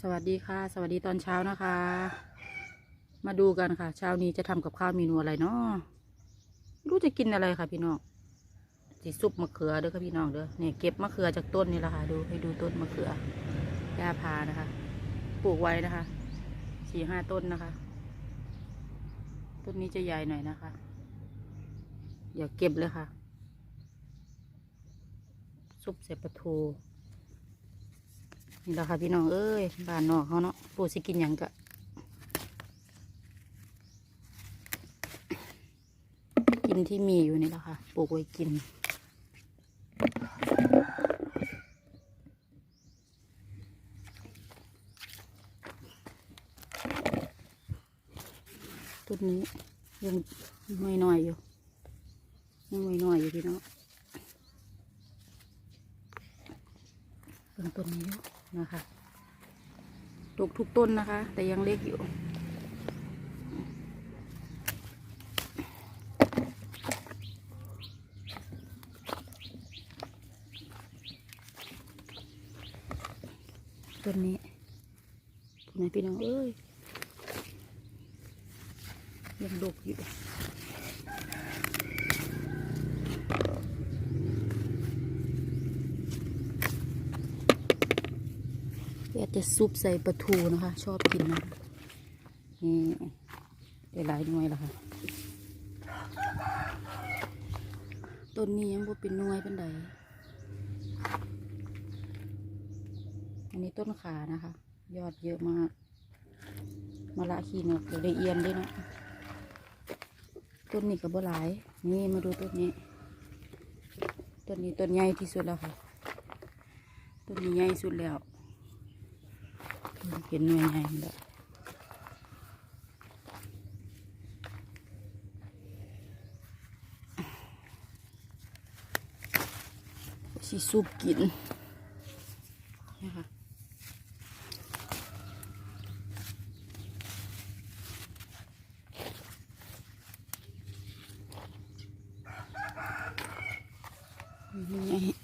สวัสดีค่ะ สวัสดีตอนเช้านะคะ มาดูกันค่ะ เช้านี้จะทำกับข้าวเมนูอะไรเนาะไม่รู้จะกินอะไรค่ะพี่น้องสิซุปมะเขือเด้อค่ะพี่น้องเด้อเนี่ยเก็บมะเขือจากต้นนี่แหละค่ะดูให้ดูต้นมะเขือย่าพานะคะ ปลูกไว้นะคะสี่ห้าต้นนะคะ ต้นนี้จะใหญ่หน่อยนะคะ อย่าเก็บเลยค่ะ ซุปใส่ปลาทู นี่แหละค่ะพี่น้องเอ้ยบ้านนอกเขาเนาะปูสิกินหยังกะกินที่มีอยู่นี่แหละค่ะปลูกไว้กินต้นนี้ยังไม่น้อยอยู่ยังไม่น้อยอยู่พี่น้องเบิ่งต้นนี้อยู่ นะคะดกทุกต้นนะคะ แต่ยังเล็กอยู่ ต้นนี้ไหนพี่น้องเอ้ยยังดกอยู่ อยากจะซุปใส่ปลาทูนะคะ ชอบกินนะนี่ได้หลายหน่วยแล้วค่ะต้นนี้ยังบ่เป็นหน่วยเป็นใดอันนี้ต้นขานะคะ ยอดเยอะมากมะละขีนกเดี๋ยวได้เอียนด้วยนะต้นนี้ก็บ่หลาย นี่มาดูต้นนี้ ต้นนี้ต้นใหญ่ที่สุดแล้วค่ะ ต้นนี้ใหญ่สุดแล้ว เห็นหน่วยใหญ่แล้วสิซุปกินนี่ค่ะนี่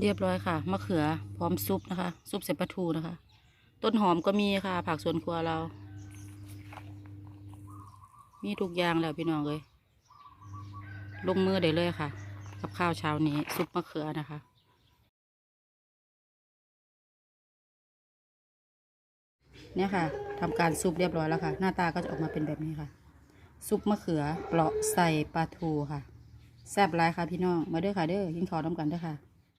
เรียบร้อยค่ะ มะเขือพร้อมซุปนะคะ ซุปใส่ปลาทูนะคะ ต้นหอมก็มีค่ะ ผักสวนครัวเรา มีทุกอย่างแล้วพี่น้องเลยลงมือได้เลยค่ะ กับข้าวเช้านี้ ซุปมะเขือนะคะเนี่ยค่ะทำการซุปเรียบร้อยแล้วค่ะ หน้าตาก็จะออกมาเป็นแบบนี้ค่ะ ซุปมะเขือเปราะใส่ปลาทูค่ะ แซ่บหลายค่ะพี่น้อง มาเด้อค่ะเด้อกินข้าวน้ำกันเด้อค่ะ